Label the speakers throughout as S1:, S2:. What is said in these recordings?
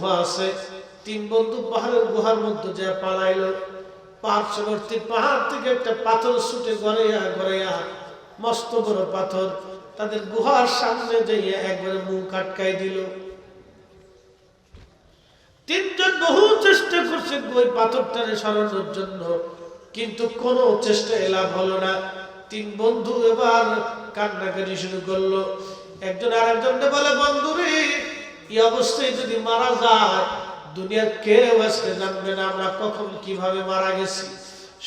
S1: গুহা আছে। তিন বন্ধু পাহাড়ের গুহার মধ্যে যে পালাইলো। পার্শ্ববর্তী পাহাড় থেকে একটা পাথর ছুটে গড়াইয়া গড়াইয়া মস্ত বড় পাথর। তাদের গুহার সামনে যাইয়া একবারে মুখ আটকাই দিল। তিনজন বহু চেষ্টা করছে ওই পাথরটারে সরানোর জন্য, কিন্তু কোনো চেষ্টা এলাম হলো না। তিন বন্ধু এবার কান্নাকাটি শুরু করল। একজন আর একজনকে বলে বন্ধু রে এই অবস্থায় যদি মারা যায়, দুনিয়ার কেউ আজকে জানবে না আমরা কখন কীভাবে মারা গেছি।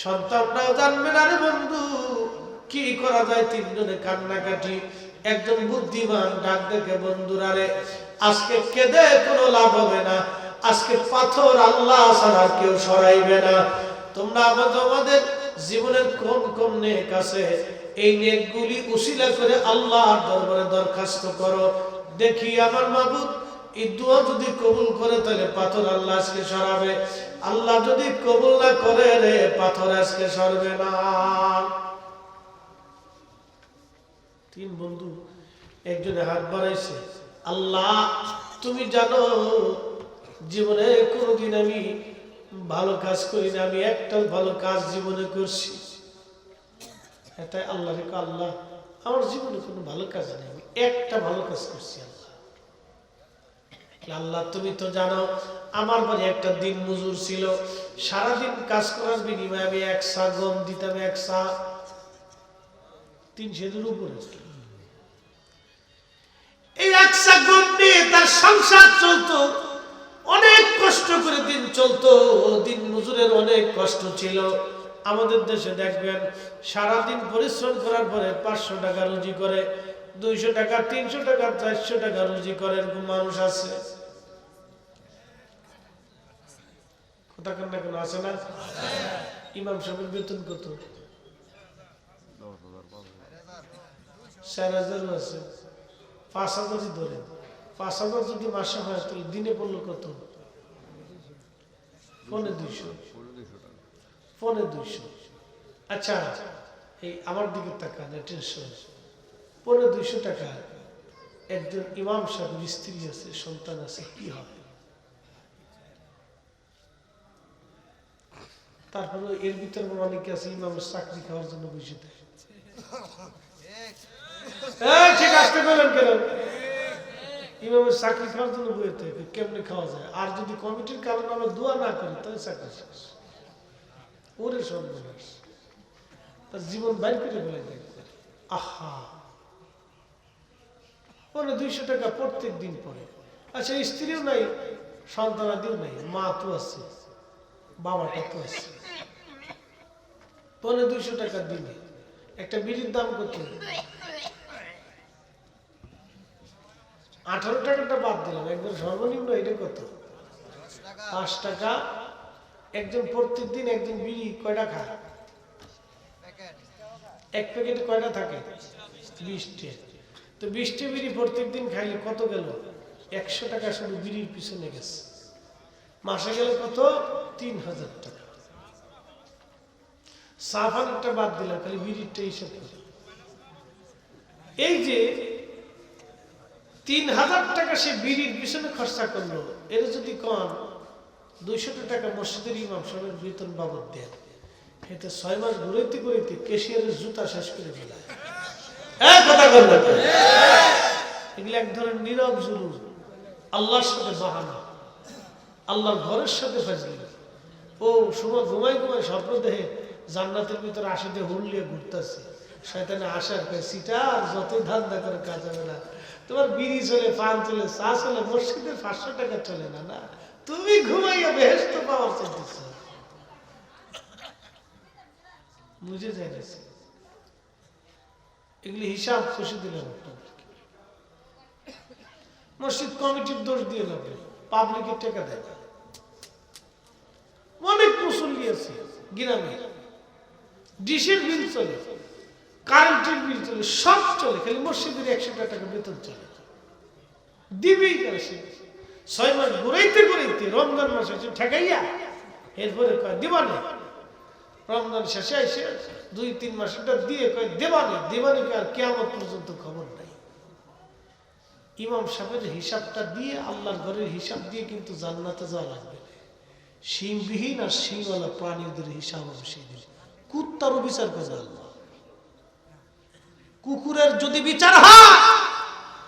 S1: সন্তানরাও জানবে না রে বন্ধু, কি করা যায় তিনজনে কান্নাকাটি। একজন বুদ্ধিমান, ডাক দেখে, বন্ধুরা রে, আজকে কেঁদে কোনো লাভ হবে না। আজকে পাথর আল্লাহ ছাড়া কেউ সরাইবে না। তোমরা আমাদের জীবনের কোন কোন নেক আছে, এই নেকগুলি উশিলা করে আল্লাহর দরবারে দরখাস্ত করো। দেখি আমার মাবুদ এই দোয়া যদি কবুল করে, তাহলে পাথর আল্লাহ আজকে সরাবে। আল্লাহ যদি কবুল না করে রে, পাথর আজকে সরবে না। তিন বন্ধু, একজনে হাত বাড়াইছে, আল্লাহ, তুমি জানো, জীবনে কোনোদিন আমি ভালো কাজ করি না, আমি একটা ভালো কাজ জীবনে করছি। এটাই আল্লাহ রেখো আল্লাহ। আমার জীবনে কোনো ভালো কাজ নেই, আমি একটা ভালো কাজ করছি আল্লাহ। আল্লাহ, তুমি তো জানো, আমার বাড়ি একটা দিন মজুর ছিল। সারাদিন কাজ করার বিনিময়ে আমি এক সা গম দিতাম এক সা তিন সেদের উপরে এই একসা গম নিয়ে তার সংসার চলতো। অনেক কষ্ট করে দিন চলতো। দিন মজুরের অনেক কষ্ট ছিল। আমাদের দেশে দেখবেন, সারাদিন পরিশ্রম করার পরে পাঁচশো টাকা রুজি করে। দুইশো টাকা, তিনশো টাকা, চারশো টাকা রুজি করে এরকম মানুষ আছে। কথা কান্না কেন আছে না? ইমাম সাহেবের বেতন কত? চার হাজারও আছে। পাঁচ পাঁচ হাজার যদি মাসে তাহলে দিনে কত? আচ্ছা এই আমার দিকে টাকা টেনশন। পনেরো দুইশো টাকা। একজন ইমাম সাহেবের স্ত্রী আছে, সন্তান আছে, কি হবে? তারপরে এর ভিতরে অনেকে আছে, ইমামের চাকরি খাওয়ার জন্য বসে চাকরি খাওয়ার জন্য বইয়ে থাকে, কেমনে খাওয়া যায়? আর যদি কমিটির কারণে আমরা দোয়া না করি, তাহলে চাকরি শেষ। ওরে সর্বনাশ। তার জীবন বাইর করে ফেলে দেখবে আহা! ওরা দুইশো টাকা প্রত্যেক দিন পরে। আচ্ছা স্ত্রীও নাই, সন্তানাদিও নাই মা তো আছে, বাবাটা তো আছে। পনেরো দুইশো টাকা দিনে একটা বিড়ির দাম কত? আঠারো টাকাটা বাদ দিলাম একবার সর্বনিম্ন এটা কত? পাঁচ টাকা, একজন প্রত্যেক দিন একজন বিড়ি কয়টা খায়? এক প্যাকেটে কয়টা থাকে? বিশটে তো বিশটে বিড়ি প্রত্যেক দিন খাইলে কত গেল? একশো টাকা শুধু বিড়ির পিছনে গেছে। মাসে গেলে কত? তিন হাজার টাকা। সাফানটা বাদ দিলাম, খালি বিড়িরটা হিসাব করে। এই যে তিন হাজার টাকা সে বিড়ির পিছনে খরচা করল, এর যদি কম দুইশো টাকা মসজিদের ইমাম সাহেবের বেতন বাবদ দেন। এটা ছয় মাস ঘুরাইতে ঘুরাইতে কেশিয়ারের জুতা শেষ করে ফেলায়। হ্যাঁ জান্নাতের ভিতরে ঘুরতেছে। শয়তানে সিটা যতই ধান্দা করে কাজ হবে না। তোমার বিড়ি চলে, পান চলে, চা চলে মসজিদের পাঁচশো টাকা চলে না না। তুমি ঘুমাইয়া বেহেস্ত পাওয়ার চাইতেছ। বুঝে সে। এগুলি হিসাব খুশি আপনাদেরকে মসজিদ কমিটির দোষ দিয়ে লাগবে পাবলিকের টাকা দেয় অনেক মুসল্লি আছে গ্রামে। ডিশের বিল চলে, কারেন্টের বিল চলে, সব চলে, খালি মসজিদের একশো টাকা বেতন চলে। দিবেই না সে। ছয় মাস ঘুরাইতে ঘুরাইতে রমজান মাস হচ্ছে ঠেকাইয়া এরপরে কয় দিবানে রমজান শেষে এসে দুই, তিন মাস এটা দিয়ে কয়, দেবানে দেবানে আর কেমন পর্যন্ত খবর নাই। ইমাম সাহেবের হিসাবটা দিয়ে, আল্লাহর ঘরের হিসাব দিয়ে কিন্তু জান্নাতে যাওয়া লাগবে। সিংবিহীন আর সিংওয়ালা প্রাণীদের হিসাব হবে সেই দিন। কুত্তারও বিচার করবে আল্লাহ। কুকুরের যদি বিচার হয়,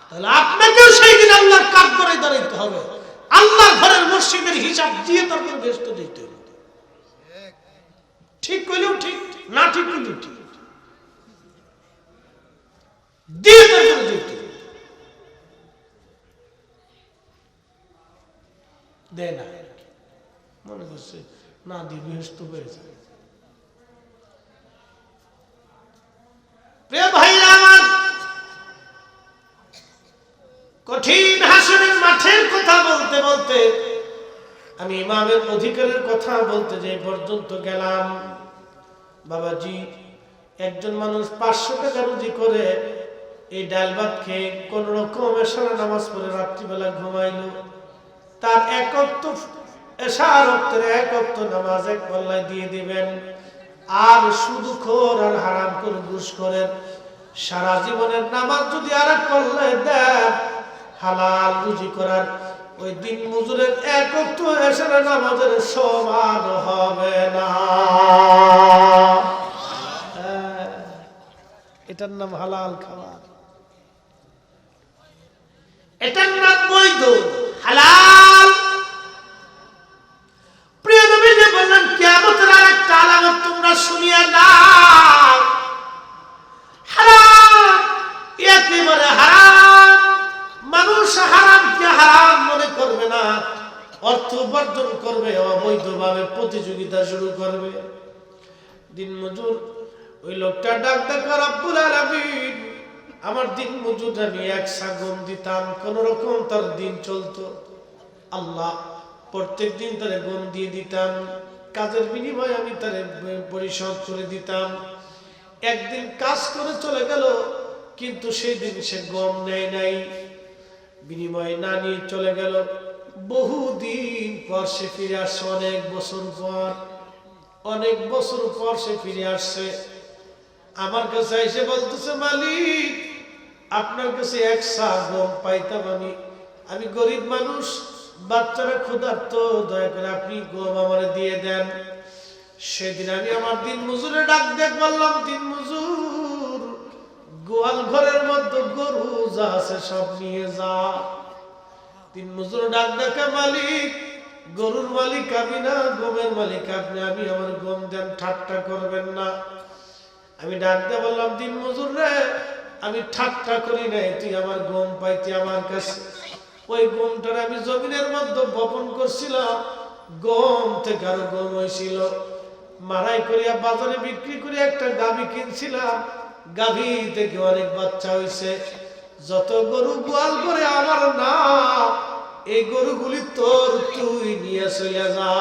S1: তাহলে আপনাকেও সেই দিন আল্লাহর কাজ করে দাঁড়াইতে হবে। আল্লাহ ঘরের মসজিদের হিসাব দিয়ে তারপর ব্যস্ত দিতে ঠিক করলেও ঠিক, না ঠিক করলেও ঠিক। মনে করছে, না দিয়ে বৃহস্ত হয়ে যায়। কঠিন হাসনের মাঠের কথা বলতে বলতে আমি ইমামের অধিকারের কথা বলতে যে পর্যন্ত গেলাম। বাবাজি, একজন মানুষ পাঁচশো টাকা রুজি করে এই ডাল ভাত খেয়ে কোন রকম এসারা নামাজ পড়ে রাত্রিবেলা ঘুমাইল। তার একত্ব এশার অক্তের একত্ব নামাজ এক পাল্লায় দিয়ে দিবেন। আর শুধু খোর আর হারাম করে ঘুষ করেন। সারা জীবনের নামাজ যদি আর এক পাল্লায় দেন, হালাল রুজি করার ওই দিন মজুরের একত্র এসে নামাজের সমান হবে না। হ্যাঁ, এটার নাম হালাল খাবার। এটার নাম বৈধ হালাল ওই লোকটা ডাক ডাকা রব্বুল আলামিন। আমার দিন মজুর আমি এক সাগম দিতাম, কোন রকম তার দিন চলতো। আল্লাহ প্রত্যেক দিন তারে গম দিয়ে দিতাম, কাজের বিনিময়ে আমি তারে পরিশোধ করে দিতাম। একদিন কাজ করে চলে গেল, কিন্তু সেই দিন সে গম নেয় নাই। বিনিময় না নিয়ে চলে গেল। বহুদিন পর সে ফিরে আসছে অনেক বছর পর। অনেক বছর পর সে ফিরে আসছে আমার কাছে এসে বলতেছে, মালিক, আপনার কাছে এক গম পাইতাম আমি। আমি গরিব মানুষ, বাচ্চারা ক্ষুধার্ত, দয়া করে আপনি গম আমার দিয়ে দেন। সেদিন আমি আমার দিন মজুরে ডাক দেখ বললাম দিন মজুর, গোয়াল ঘরের মধ্যে গরু যা আছে সব নিয়ে যা। দিন মজুর ডাক ডাকে মালিক, গরুর মালিক আমি না, গমের মালিক আপনি, আমি আমার গম দেন, ঠাট্টা করবেন না। আমি ডাকতে বললাম, দিন মজুর রে, আমি ঠাট্টা করি নাই, তুই আমার গম পাইতি আমার কাছে। ওই গমটার আমি জমিনের মধ্যে বপন করছিলাম গম থেকে আরও গম হয়েছিল মারাই করিয়া বাজারে বিক্রি করে একটা গাভি কিনছিলাম, গাভি থেকে অনেক বাচ্চা হয়েছে যত গরু গোয়াল করে আমার না, এই গরুগুলি তোর তুই নিয়ে চলে যা।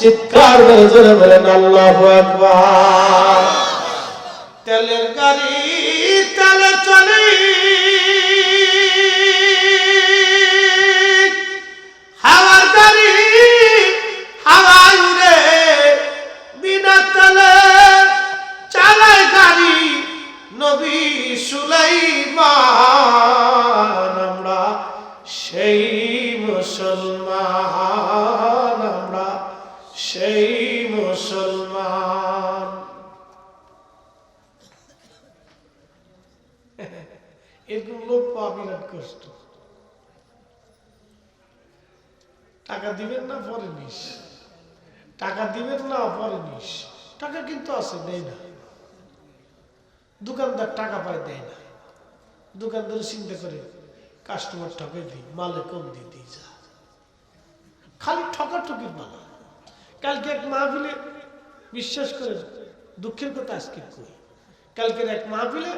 S1: চিৎকার করে জোরে বলেন আল্লাহু আকবার। তেলের গাড়ি তেলে চলে টাকা দিবেন না, পরে নিস। টাকা দিবেন না, পরে নিস। টাকা কিন্তু আছে, দেয় না। দোকানদার টাকা পায়, দেয় না। দোকানদার চিন্তা করে, কাস্টমার ঠকে দিই, মালে কম দিয়ে দিই, যা। খালি ঠকা ঠকির মালা কালকে এক মাহফিলে, বিশ্বাস করে দুঃখের কথা আজকে কই। কালকের এক মাহফিলে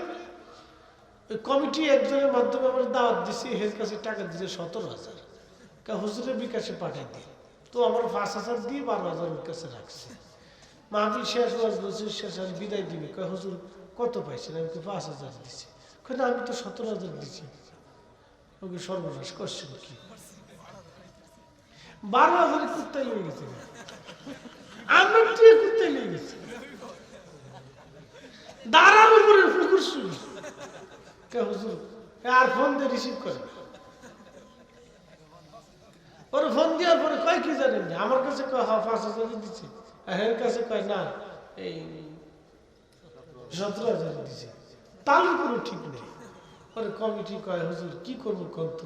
S1: কমিটি একজনের মাধ্যমে আমরা দাওয়াত দিছি এর কাছে টাকা দিছে সতেরো হাজার। হুজুরের বিকাশে পাঠাই দিই তো আমার পাঁচ হাজার দিয়ে বারো হাজার ওর কাছে রাখছে। মাহফিল শেষ হওয়ার বলছে শেষ আর বিদায় দিবে। কয়, হুজুর, কত পাইছেন? আমি তো পাঁচ হাজার দিচ্ছি না, আমি তো সতেরো হাজার দিচ্ছি ওকে সর্বনাশ করছেন কি? বারো হাজারে কুত্তায় লেগে গেছে। আমরা টিয়ে কুত্তায় লেগে গেছে। দাঁড়ার উপরে পুকুর শুনি। কে হুজুর আর ফোন দিয়ে রিসিভ করে। ওর ফোন দেওয়ার পরে কয় কি জানেন? আমার কাছে কয় হ্যাঁ পাঁচ হাজার দিচ্ছে এর কাছে কয়, না, এই সতেরো হাজার দিচ্ছে তাহলে কোনো ঠিক নেই। পরে কমিটি কয়, হুজুর, কি করব কত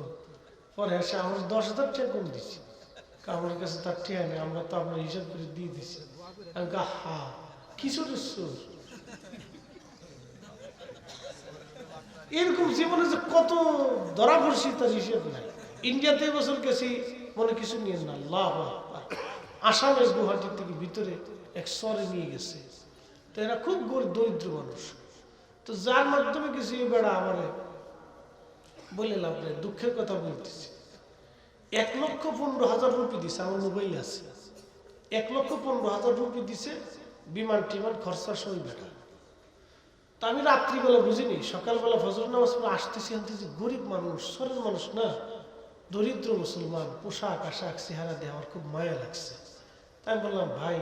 S1: পরে এসে আমার দশ হাজার টাকা কম দিচ্ছি আমার কাছে তার ঠিয়া নেই, আমরা তো আপনার হিসাব করে দিয়ে আমি হা কিশোরের সুর। এরকম জীবনে যে কত ধরা পড়ছি তার হিসেব নাই। ইন্ডিয়াতে এবছর গেছি মনে কিছু নিয়ে না লাভ আসামের গুয়াহাটির থেকে ভিতরে এক সরে নিয়ে গেছে। তো এরা খুব দরিদ্র মানুষ। তো যার মাধ্যমে কিছু বেড়া আমার বলে লাভ নেই, দুঃখের কথা বলতেছি। এক লক্ষ পনেরো হাজার রুপি দিছে, আমার মোবাইল আছে। এক লক্ষ পনেরো হাজার রুপি দিছে, বিমান টিমান খরচা সই বেটা তা আমি রাত্রিবেলা বুঝিনি, সকালবেলা ফজর নামাজ আসতেছি আনতেছি গরিব মানুষ, সরের মানুষ না। দরিদ্র মুসলমান, পোশাক, আশাক, চেহারা দিয়ে আমার খুব মায়া লাগছে। তাই বললাম, ভাই,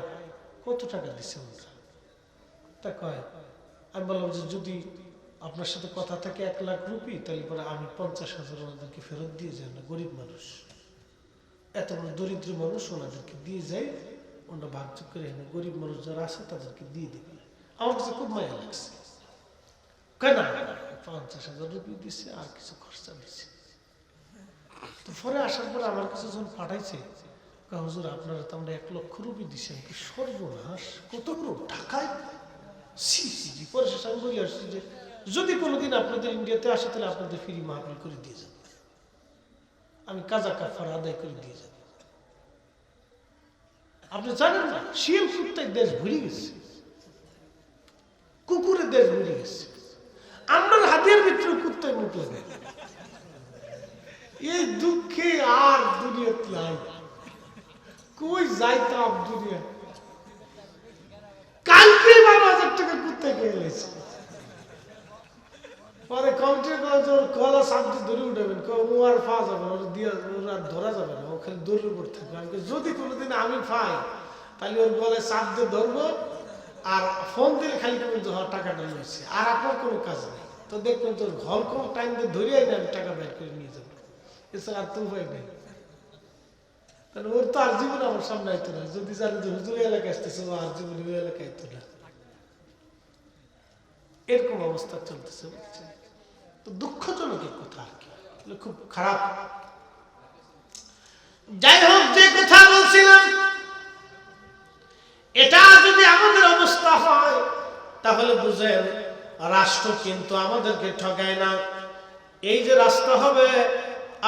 S1: কত টাকা দিছে ওরা তা কয়, আমি বললাম যে, যদি আপনার সাথে কথা থাকে এক লাখ রুপি, তাহলে পরে আমি পঞ্চাশ হাজার ওনাদেরকে ফেরত দিয়ে যাই না গরিব মানুষ। এত বড় দরিদ্র মানুষ ওনাদেরকে দিয়ে যাই, ওনারা ভাগযোগ করে এনে গরিব মানুষ যারা আছে, তাদেরকে দিয়ে দেবে। আমার কাছে খুব মায়া লাগছে। কেন পঞ্চাশ হাজার রুপি দিছে, আর কিছু খরচা দিছে তো পরে আসার পরে আমার কাছে যখন পাঠাইছে হুজুর, আপনারা তো আমরা এক লক্ষ রুপি দিচ্ছেন কি সর্বনাশ, কত টাকায় সি পরে শেষে আমি বলে আসছি যে, যদি কোনোদিন আপনাদের ইন্ডিয়াতে আসে, তাহলে আপনাদের ফ্রি মাহফিল করে দিয়ে যাব। আমি কাজা কাফার আদায় করে দিয়ে যাব। আপনি জানেন না, শিয়াল কুত্তায় দেশ ভরে গেছে। কুকুরের দেশ ভরে গেছে। আমার হাতের ভিতরে কুত্তায় মুখ লাগে এই দুঃখে আর দুনিয়া নাই। কই যাইতাম দুনিয়া কালকে হাজার টাকা খেয়ে পরে কলা উঠাবেন। ও আর যাবে ওর ধরা যাবে না ও খালি উপর থাকবে। যদি কোনোদিন আমি পাই তাহলে ওর গলায় চাপ দিয়ে ধরবো আর ফোন দিলে খালি কেমন হ্যাঁ, টাকাটা নিয়েছে আর আপনার কোনো কাজ নেই। তো দেখবেন তোর ঘর কম টাইম দিয়ে ধরিয়ে আমি টাকা বের করে নিয়ে যাব। এছাড়া আর তো উপায় নেই। তাহলে ওর তো আর জীবন আমার সামনে আইতো না। যদি জানি যে হুজুর এলাকায় আসতেছে আর জীবন ওই এলাকায় আইতো না। এরকম অবস্থা চলতেছে তো দুঃখজনক কথা আর কি। খুব খারাপ। যাই হোক, যে কথা বলছিলাম, এটা যদি আমাদের অবস্থা হয়, তাহলে বুঝেন, রাষ্ট্র কিন্তু আমাদেরকে ঠকায় না। এই যে রাস্তা হবে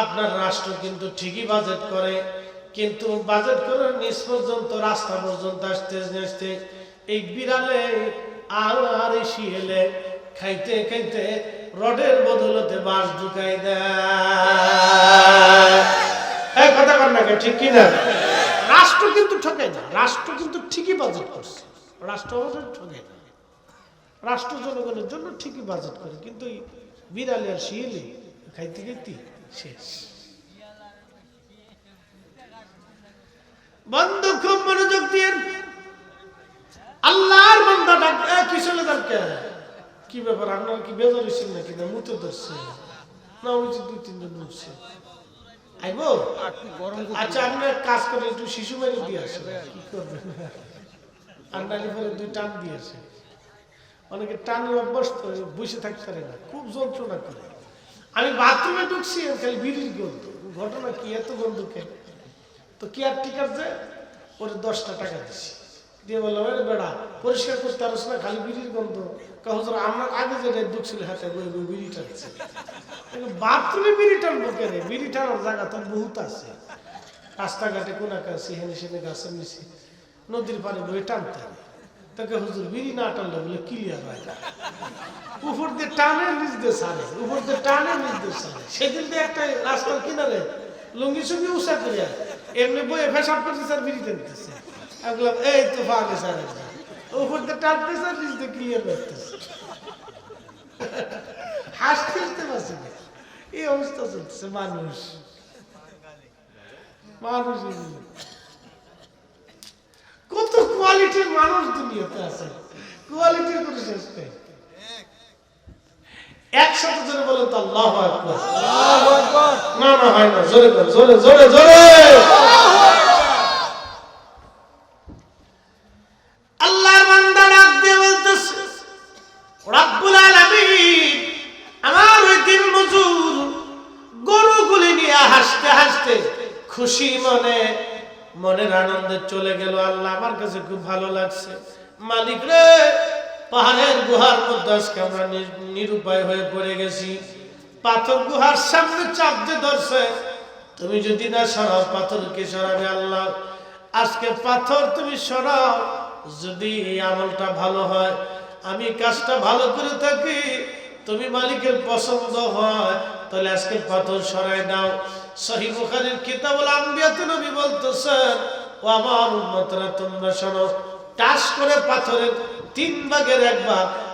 S1: আপনার রাষ্ট্র কিন্তু ঠিকই বাজেট করে, কিন্তু বাজেট করার নিচ পর্যন্ত, রাস্তা পর্যন্ত আসতে আসতে এই বিড়ালে আর আর শিয়ালে খাইতে খাইতে রডের বদলতে বাস ঢুকাই দেয়। কথা কর না ঠিক কিনা? রাষ্ট্র কিন্তু ঠকায় না, রাষ্ট্র কিন্তু ঠিকই বাজেট করছে। রাষ্ট্র ঠকায় না। রাষ্ট্র জনগণের জন্য ঠিকই বাজেট করে, কিন্তু বিড়ালে আর শিয়ালে খাইতে খাইতে শেষ। বন্ধু, খুব মনোযোগ দিয়ে আল্লাহর ডাক। কি কি ব্যাপার? আপনার কি বেজার হয়েছিল নাকি? না ধরছে। না যে দুই, তিনজন আইবো? আচ্ছা আপনি এক কাজ করে একটু শিশু বাড়ি দিয়ে আসেন। কি আন্ডালি পরে দুই টান দিয়ে আসে অনেকে টানের অভ্যাস তো বসে থাকতে পারে না। খুব যন্ত্রণা করে। আমি বাথরুমে ঢুকছি, খালি বিড়ির গন্ধ। ঘটনা কি? এত গন্ধ কেন তো কি আর ঠিক আছে ওরে দশটা টাকা দিছি। দিয়ে বললাম আরে বেড়া, পরিষ্কার করতে পারস না, খালি বিড়ির গন্ধ। কাহর আমার আগে যে ঢুকছিল হাতে বই বই বিড়ি টানছে বাথরুমে বিড়ি টানবো কেন বিড়ি টানার জায়গা তো বহুত আছে। রাস্তাঘাটে কোনা কাছে হেনে সেনে গাছের নিচে, নদীর পাড়ে বই টানতে হবে। তাকে হুজুর বিড়ি না টানলে বলে ক্লিয়ার হয় না উপর দিয়ে টানে নিচ দিয়ে সারে উপর দিয়ে টানে নিচ দিয়ে সারে সেদিন দিয়ে একটা রাস্তার কিনারে লুঙ্গি সুঙ্গি উষা করিয়া এমনি বইয়ে ফেসাব করতেছে আর বিড়ি টানতেছে। এই তো সারে উপর দিয়ে নিচ দিয়ে ক্লিয়ার করতেছে। হাসতে হাসতে পারছে না এই অবস্থা চলতেছে, মানুষ। মানুষ কত কোয়ালিটির মানুষ দুনিয়াতে আছে। কোয়ালিটির কোনো শেষ নেই। একসাথে জোরে বলেন তো আল্লাহ আকবার। না না হয় না জোরে জোরে জোরে জোরে। আজকে আমরা নিরুপায় হয়ে পড়ে গেছি। পাথর গুহার সামনে চাপ দিয়ে ধরছে, তুমি যদি না সরাও পাথরকে সরাবে আল্লাহ। আজকে পাথর তুমি সরাও, যদি এই আমলটা ভালো হয়। আমি কাজটা ভালো করে থাকি, তুমি মালিকের পছন্দ হয়, তাহলে আজকে পাথর সরাই দাও সহি বুখারীর কিতাবুল আম্বিয়াতে নবী বলতেছেন, ও আমার উম্মতরা, তোমরা শোনো, টাস করে পাথরের তিন ভাগের এক ভাগ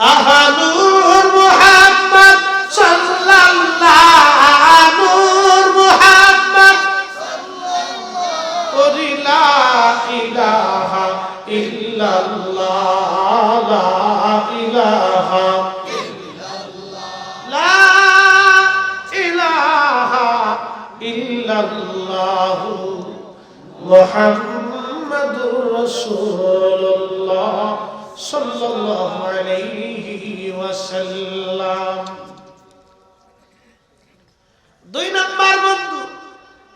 S1: أهل محمد صلى الله نور محمد قل لا إله إلا الله لا إله لا إله إلا الله محمد رسول الله صلى الله عليه وسلم দুই নাম্বার বন্ধু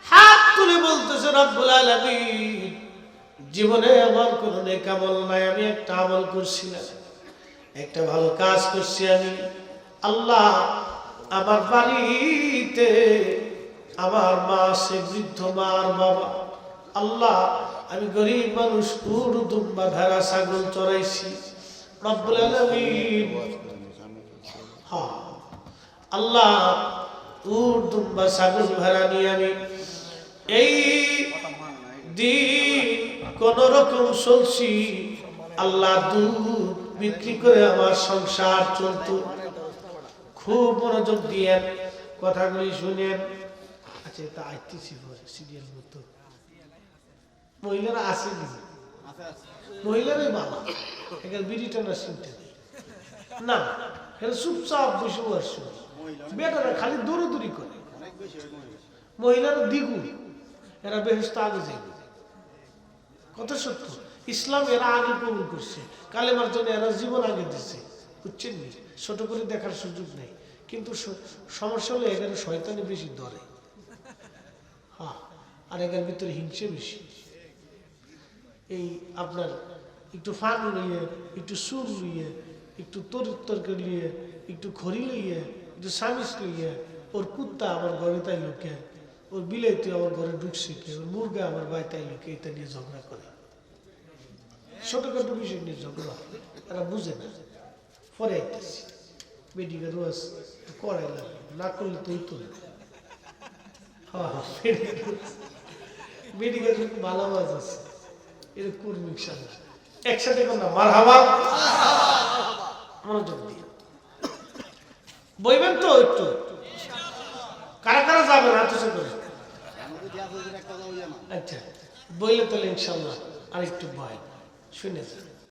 S1: হাত তুলে বলতেছে রব্বুল আলামিন জীবনে আমার কোনো নেক আমল নাই আমি একটা আমল করছি না একটা ভালো কাজ করছি আমি আল্লাহ আমার বাড়িতে আমার মা সে বৃদ্ধ মা আর বাবা আল্লাহ আমি গরিব মানুষ উড় দুম্বা, ভেড়া, ছাগল চড়াইছি। রব্বুল আলামিন। হ্যাঁ আল্লাহ উট দুম্বা, ছাগল, ভেড়া নিয়ে আমি এই দিন কোন রকম চলছি, আল্লাহ দুধ বিক্রি করে আমার সংসার চলতো। খুব মনোযোগ দিয়ে কথাগুলি শুনেন। আচ্ছা এটা আইতেছি সিরিয়াল মতো। মহিলারা আসে নি মহিলারাই ভালো। এখানে বিড়িটা না শুনতে নেই না এরা চুপচাপ বসে বসে। বেটারা খালি দৌড়দৌড়ি করে। মহিলারা দ্বিগুণ। এরা বেহেস্ত আগে যাইবে কত সত্য। ইসলাম এরা আগে কবুল করছে। কালেমার জন্য এরা জীবন আগে দিচ্ছে বুঝছেন নি? ছোট করে দেখার সুযোগ নেই। কিন্তু সমস্যা হলে এখানে শয়তানি বেশি ধরে। হ্যাঁ আর এখানে ভিতরে হিংসে বেশি। এই আপনার একটু ফান লইয়ে একটু সুর লইয়ে একটু তর তরকারি লইয়ে একটু খড়ি লইয়ে একটু সামিস লইয়ে ওর কুত্তা আমার ঘরে তাই লোকে ওর বিলাইতে আমার ঘরে ঢুকছে কে ওর মুরগা আমার বাড়ি তাই লোকে এটা নিয়ে ঝগড়া করে ছোটখাটো বিষয় নিয়ে ঝগড়া এরা বুঝে না পরে আইতেছি বেডিকে রোজ করাই লাগে না করলে তো হইতো না হ্যাঁ মেডিকেল ভালো আছে এটা কর্মিক সাথে একসাথে কর না মার হাওয়া মনোযোগ দিয়ে। বইবেন তো একটু। কারা কারা যাবেন হাত করে আচ্ছা বইলে তাহলে ইনশাল্লাহ আর একটু ভয় শুনে যান।